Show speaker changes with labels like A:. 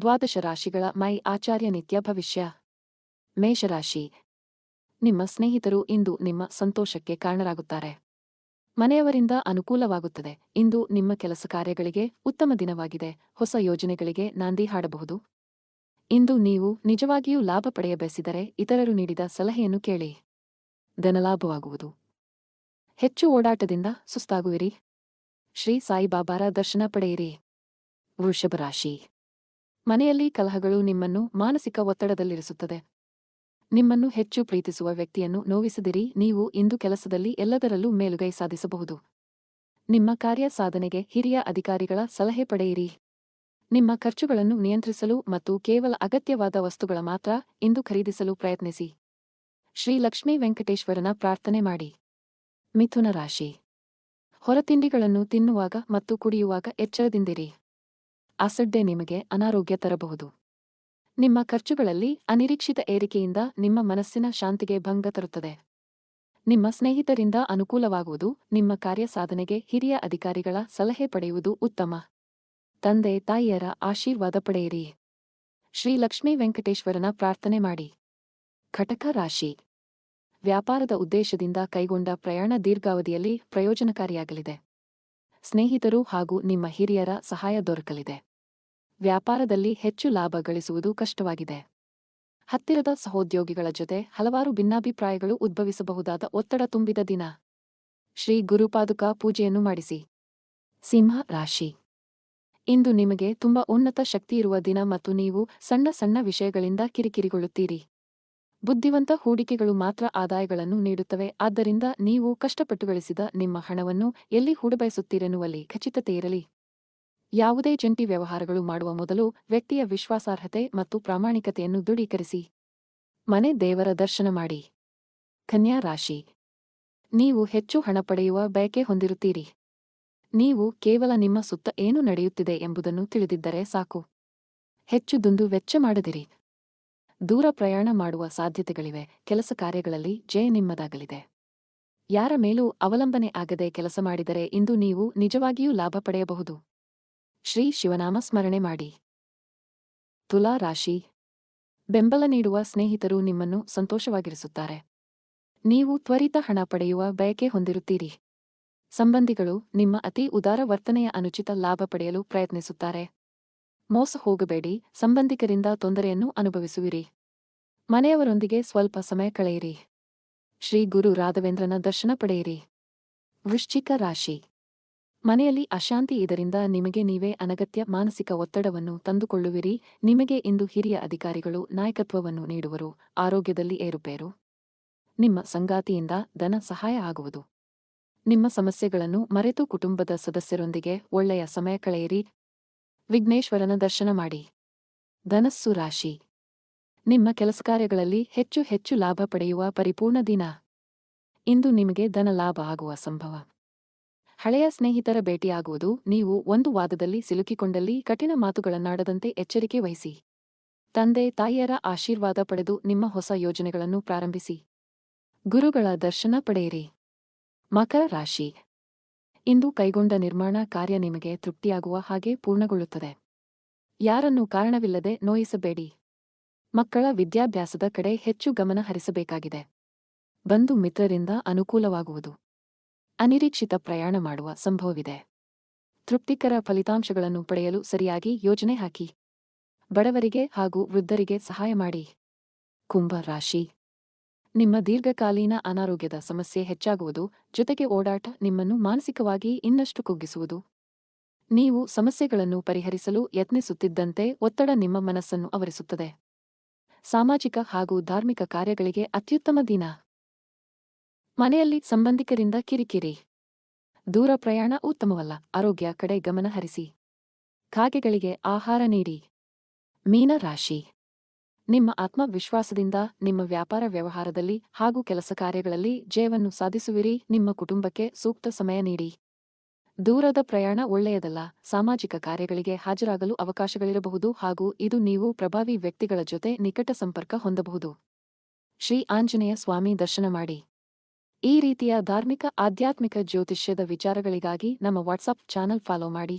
A: ದ್ವಾದಶ ರಾಶಿಗಳ ಮೈ ಆಚಾರ್ಯ ನಿತ್ಯ ಭವಿಷ್ಯ. ಮೇಷರಾಶಿ. ನಿಮ್ಮ ಸ್ನೇಹಿತರು ಇಂದು ನಿಮ್ಮ ಸಂತೋಷಕ್ಕೆ ಕಾರಣರಾಗುತ್ತಾರೆ. ಮನೆಯವರಿಂದ ಅನುಕೂಲವಾಗುತ್ತದೆ. ಇಂದು ನಿಮ್ಮ ಕೆಲಸ ಕಾರ್ಯಗಳಿಗೆ ಉತ್ತಮ ದಿನವಾಗಿದೆ. ಹೊಸ ಯೋಜನೆಗಳಿಗೆ ನಾಂದಿ ಹಾಡಬಹುದು. ಇಂದು ನೀವು ನಿಜವಾಗಿಯೂ ಲಾಭ ಪಡೆಯ ಬಯಸಿದರೆ ಇತರರು ನೀಡಿದ ಸಲಹೆಯನ್ನು ಕೇಳಿ. ಧನಲಾಭವಾಗುವುದು ಹೆಚ್ಚು ಓಡಾಟದಿಂದ ಸುಸ್ತಾಗುವಿರಿ. ಶ್ರೀ ಸಾಯಿಬಾಬಾರ ದರ್ಶನ ಪಡೆಯಿರಿ. ವೃಷಭ ರಾಶಿ. ಮನೆಯಲ್ಲಿ ಕಲಹಗಳು ನಿಮ್ಮನ್ನು ಮಾನಸಿಕ ಒತ್ತಡದಲ್ಲಿರಿಸುತ್ತದೆ. ನಿಮ್ಮನ್ನು ಹೆಚ್ಚು ಪ್ರೀತಿಸುವ ವ್ಯಕ್ತಿಯನ್ನು ನೋವಿಸದಿರಿ, ನೀವು ಇಂದು ಕೆಲಸದಲ್ಲಿ ಎಲ್ಲದರಲ್ಲೂ ಮೇಲುಗೈ ಸಾಧಿಸಬಹುದು. ನಿಮ್ಮ ಕಾರ್ಯ ಸಾಧನೆಗೆ ಹಿರಿಯ ಅಧಿಕಾರಿಗಳ ಸಲಹೆ ಪಡೆಯಿರಿ. ನಿಮ್ಮ ಖರ್ಚುಗಳನ್ನು ನಿಯಂತ್ರಿಸಲು ಮತ್ತು ಕೇವಲ ಅಗತ್ಯವಾದ ವಸ್ತುಗಳ ಮಾತ್ರ ಇಂದು ಖರೀದಿಸಲು ಪ್ರಯತ್ನಿಸಿ. ಶ್ರೀ ಲಕ್ಷ್ಮೀ ವೆಂಕಟೇಶ್ವರನ ಪ್ರಾರ್ಥನೆ ಮಾಡಿ. ಮಿಥುನ ರಾಶಿ. ಹೊರತಿಂಡಿಗಳನ್ನು ತಿನ್ನುವಾಗ ಮತ್ತು ಕುಡಿಯುವಾಗ ಎಚ್ಚರದಿಂದಿರಿ. ಅಸಡ್ಡೆ ನಿಮಗೆ ಅನಾರೋಗ್ಯ ತರಬಹುದು. ನಿಮ್ಮ ಖರ್ಚುಗಳಲ್ಲಿ ಅನಿರೀಕ್ಷಿತ ಏರಿಕೆಯಿಂದ ನಿಮ್ಮ ಮನಸ್ಸಿನ ಶಾಂತಿಗೆ ಭಂಗ ತರುತ್ತದೆ. ನಿಮ್ಮ ಸ್ನೇಹಿತರಿಂದ ಅನುಕೂಲವಾಗುವುದು ನಿಮ್ಮ ಕಾರ್ಯ ಸಾಧನೆಗೆ ಹಿರಿಯ ಅಧಿಕಾರಿಗಳ ಸಲಹೆ ಪಡೆಯುವುದು ಉತ್ತಮ. ತಂದೆ, ತಾಯಿಯರ ಆಶೀರ್ವಾದ ಪಡೆಯಿರಿ. ಶ್ರೀ ಲಕ್ಷ್ಮೀ ವೆಂಕಟೇಶ್ವರನ ಪ್ರಾರ್ಥನೆ ಮಾಡಿ. ಘಟಕ ರಾಶಿ. ವ್ಯಾಪಾರದ ಉದ್ದೇಶದಿಂದ ಕೈಗೊಂಡ ಪ್ರಯಾಣ ದೀರ್ಘಾವಧಿಯಲ್ಲಿ ಪ್ರಯೋಜನಕಾರಿಯಾಗಲಿದೆ. ಸ್ನೇಹಿತರು ಹಾಗೂ ನಿಮ್ಮ ಹಿರಿಯರ ಸಹಾಯ ದೊರಕಲಿದೆ. ವ್ಯಾಪಾರದಲ್ಲಿ ಹೆಚ್ಚು ಲಾಭ ಗಳಿಸುವುದು ಕಷ್ಟವಾಗಿದೆ. ಹತ್ತಿರದ ಸಹೋದ್ಯೋಗಿಗಳ ಜೊತೆ ಹಲವಾರು ಭಿನ್ನಾಭಿಪ್ರಾಯಗಳು ಉದ್ಭವಿಸಬಹುದಾದ ಒತ್ತಡ ತುಂಬಿದ ದಿನ. ಶ್ರೀ ಗುರುಪಾದುಕ ಪೂಜೆಯನ್ನು ಮಾಡಿಸಿ. ಸಿಂಹ ರಾಶಿ. ಇಂದು ನಿಮಗೆ ತುಂಬಾ ಉನ್ನತ ಶಕ್ತಿಯಿರುವ ದಿನ ಮತ್ತು ನೀವು ಸಣ್ಣ ಸಣ್ಣ ವಿಷಯಗಳಿಂದ ಕಿರಿಕಿರಿಗೊಳ್ಳುತ್ತೀರಿ. ಬುದ್ಧಿವಂತ ಹೂಡಿಕೆಗಳು ಮಾತ್ರ ಆದಾಯಗಳನ್ನು ನೀಡುತ್ತವೆ, ಆದ್ದರಿಂದ ನೀವು ಕಷ್ಟಪಟ್ಟು ಗಳಿಸಿದ ನಿಮ್ಮ ಹಣವನ್ನು ಎಲ್ಲಿ ಹೂಡಬಯಸುತ್ತೀರೆನ್ನುವಲ್ಲಿ ಖಚಿತತೆಯಿರಲಿ ಯಾವುದೇ ಜಂಟಿ ವ್ಯವಹಾರಗಳು ಮಾಡುವ ಮೊದಲು ವ್ಯಕ್ತಿಯ ವಿಶ್ವಾಸಾರ್ಹತೆ ಮತ್ತು ಪ್ರಾಮಾಣಿಕತೆಯನ್ನು ದೃಢೀಕರಿಸಿ. ಮನೆ ದೇವರ ದರ್ಶನ ಮಾಡಿ. ಕನ್ಯಾ ರಾಶಿ. ನೀವು ಹೆಚ್ಚು ಹಣ ಪಡೆಯುವ ಬಯಕೆ ಹೊಂದಿರುತ್ತೀರಿ. ನೀವು ಕೇವಲ ನಿಮ್ಮ ಸುತ್ತ ಏನು ನಡೆಯುತ್ತಿದೆ ಎಂಬುದನ್ನು ತಿಳಿದಿದ್ದರೆ ಸಾಕು. ಹೆಚ್ಚು ದುಂದು ವೆಚ್ಚ ಮಾಡದಿರಿ. ದೂರ ಪ್ರಯಾಣ ಮಾಡುವ ಸಾಧ್ಯತೆಗಳಿವೆ. ಕೆಲಸ ಕಾರ್ಯಗಳಲ್ಲಿ ಜಯ ನಿಮ್ಮದಾಗಲಿದೆ. ಯಾರ ಮೇಲೂ ಅವಲಂಬನೆ ಆಗದೆ ಕೆಲಸ ಮಾಡಿದರೆ ಇಂದು ನೀವು ನಿಜವಾಗಿಯೂ ಲಾಭ ಪಡೆಯಬಹುದು. ಶ್ರೀ ಶಿವನಾಮ ಸ್ಮರಣೆ ಮಾಡಿ. ತುಲಾ ರಾಶಿ. ಬೆಂಬಲ ನೀಡುವ ಸ್ನೇಹಿತರು ನಿಮ್ಮನ್ನು ಸಂತೋಷವಾಗಿರಿಸುತ್ತಾರೆ. ನೀವು ತ್ವರಿತ ಹಣ ಪಡೆಯುವ ಬಯಕೆ ಹೊಂದಿರುತ್ತೀರಿ. ಸಂಬಂಧಿಗಳು ನಿಮ್ಮ ಅತಿ ಉದಾರ ವರ್ತನೆಯ ಅನುಚಿತ ಲಾಭ ಪಡೆಯಲು ಪ್ರಯತ್ನಿಸುತ್ತಾರೆ. ಮೋಸ ಹೋಗಬೇಡಿ, ಸಂಬಂಧಿಕರಿಂದ ತೊಂದರೆಯನ್ನು ಅನುಭವಿಸುವಿರಿ. ಮನೆಯವರೊಂದಿಗೆ ಸ್ವಲ್ಪ ಸಮಯ ಕಳೆಯಿರಿ. ಶ್ರೀ ಗುರು ರಾಘವೇಂದ್ರನ ದರ್ಶನ ಪಡೆಯಿರಿ. ವೃಶ್ಚಿಕ ರಾಶಿ. ಮನೆಯಲ್ಲಿ ಅಶಾಂತಿ ಇದರಿಂದ ನಿಮಗೆ ನೀವೇ ಅನಗತ್ಯ ಮಾನಸಿಕ ಒತ್ತಡವನ್ನು ತಂದುಕೊಳ್ಳುವಿರಿ. ನಿಮಗೆ ಇಂದು ಹಿರಿಯ ಅಧಿಕಾರಿಗಳು ನಾಯಕತ್ವವನ್ನು ನೀಡುವರು. ಆರೋಗ್ಯದಲ್ಲಿ ಏರುಪೇರು. ನಿಮ್ಮ ಸಂಗಾತಿಯಿಂದ ಧನ ಸಹಾಯ ಆಗುವುದು. ನಿಮ್ಮ ಸಮಸ್ಯೆಗಳನ್ನು ಮರೆತು ಕುಟುಂಬದ ಸದಸ್ಯರೊಂದಿಗೆ ಒಳ್ಳೆಯ ಸಮಯ ಕಳೆಯಿರಿ. ವಿಘ್ನೇಶ್ವರನ ದರ್ಶನ ಮಾಡಿ. ಧನಸ್ಸು ರಾಶಿ. ನಿಮ್ಮ ಕೆಲಸ ಕಾರ್ಯಗಳಲ್ಲಿ ಹೆಚ್ಚು ಹೆಚ್ಚು ಲಾಭ ಪಡೆಯುವ ಪರಿಪೂರ್ಣ ದಿನ. ಇಂದು ನಿಮಗೆ ಧನ ಲಾಭ ಆಗುವ ಸಂಭವ. ಹಳೆಯ ಸ್ನೇಹಿತರ ಭೇಟಿಯಾಗುವುದು, ನೀವು ಒಂದು ವಾದದಲ್ಲಿ ಸಿಲುಕಿಕೊಂಡಲ್ಲಿ ಕಠಿಣ ಮಾತುಗಳನ್ನಾಡದಂತೆ ಎಚ್ಚರಿಕೆ ವಹಿಸಿ. ತಂದೆ, ತಾಯಿಯರ ಆಶೀರ್ವಾದ ಪಡೆದು ನಿಮ್ಮ ಹೊಸ ಯೋಜನೆಗಳನ್ನು ಪ್ರಾರಂಭಿಸಿ. ಗುರುಗಳ ದರ್ಶನ ಪಡೆಯಿರಿ. ಮಕರ ರಾಶಿ. ಇಂದು ಕೈಗೊಂಡ ನಿರ್ಮಾಣ ಕಾರ್ಯ ನಿಮಗೆ ತೃಪ್ತಿಯಾಗುವ ಹಾಗೆ ಪೂರ್ಣಗೊಳ್ಳುತ್ತದೆ. ಯಾರನ್ನು ಕಾರಣವಿಲ್ಲದೆ ನೋಯಿಸಬೇಡಿ. ಮಕ್ಕಳ ವಿದ್ಯಾಭ್ಯಾಸದ ಕಡೆ ಹೆಚ್ಚು ಗಮನ ಹರಿಸಬೇಕಾಗಿದೆ. ಬಂಧು ಮಿತ್ರರಿಂದ ಅನುಕೂಲವಾಗುವುದು. ಅನಿರೀಕ್ಷಿತ ಪ್ರಯಾಣ ಮಾಡುವ ಸಂಭವವಿದೆ. ತೃಪ್ತಿಕರ ಫಲಿತಾಂಶಗಳನ್ನು ಪಡೆಯಲು ಸರಿಯಾಗಿ ಯೋಜನೆ ಹಾಕಿ. ಬಡವರಿಗೆ ಹಾಗೂ ವೃದ್ಧರಿಗೆ ಸಹಾಯ ಮಾಡಿ. ಕುಂಭ ರಾಶಿ. ನಿಮ್ಮ ದೀರ್ಘಕಾಲೀನ ಅನಾರೋಗ್ಯದ ಸಮಸ್ಯೆ ಹೆಚ್ಚಾಗುವುದು, ಜೊತೆಗೆ ಓಡಾಟ ನಿಮ್ಮನ್ನು ಮಾನಸಿಕವಾಗಿ ಇನ್ನಷ್ಟು ಕುಗ್ಗಿಸುವುದು. ನೀವು ಸಮಸ್ಯೆಗಳನ್ನು ಪರಿಹರಿಸಲು ಯತ್ನಿಸುತ್ತಿದ್ದಂತೆ ಒತ್ತಡ ನಿಮ್ಮ ಮನಸ್ಸನ್ನು ಆವರಿಸುತ್ತದೆ. ಸಾಮಾಜಿಕ ಹಾಗೂ ಧಾರ್ಮಿಕ ಕಾರ್ಯಗಳಿಗೆ ಅತ್ಯುತ್ತಮ ದಿನ. ಮನೆಯಲ್ಲಿ ಸಂಬಂಧಿಕರಿಂದ ಕಿರಿಕಿರಿ. ದೂರ ಪ್ರಯಾಣ ಉತ್ತಮವಲ್ಲ. ಆರೋಗ್ಯ ಕಡೆ ಗಮನ ಹರಿಸಿ. ಕಾಗೆಗಳಿಗೆ ಆಹಾರ ನೀಡಿ. ಮೀನ ರಾಶಿ. ನಿಮ್ಮ ಆತ್ಮವಿಶ್ವಾಸದಿಂದ ನಿಮ್ಮ ವ್ಯಾಪಾರ ವ್ಯವಹಾರದಲ್ಲಿ ಹಾಗೂ ಕೆಲಸ ಕಾರ್ಯಗಳಲ್ಲಿ ಜಯವನ್ನು ಸಾಧಿಸುವಿರಿ. ನಿಮ್ಮ ಕುಟುಂಬಕ್ಕೆ ಸೂಕ್ತ ಸಮಯ ನೀಡಿ. ದೂರದ ಪ್ರಯಾಣ ಒಳ್ಳೆಯದಲ್ಲ. ಸಾಮಾಜಿಕ ಕಾರ್ಯಗಳಿಗೆ ಹಾಜರಾಗಲು ಅವಕಾಶಗಳಿರಬಹುದು ಹಾಗೂ ಇದು ನೀವು ಪ್ರಭಾವಿ ವ್ಯಕ್ತಿಗಳ ಜೊತೆ ನಿಕಟ ಸಂಪರ್ಕ ಹೊಂದಬಹುದು. ಶ್ರೀ ಆಂಜನೇಯ ಸ್ವಾಮಿ ದರ್ಶನ ಮಾಡಿ. ಈ ರೀತಿಯ ಧಾರ್ಮಿಕ ಆಧ್ಯಾತ್ಮಿಕ ಜ್ಯೋತಿಷ್ಯದ ವಿಚಾರಗಳಿಗಾಗಿ ನಮ್ಮ ವಾಟ್ಸಪ್ ಚಾನಲ್ ಫಾಲೋ ಮಾಡಿ.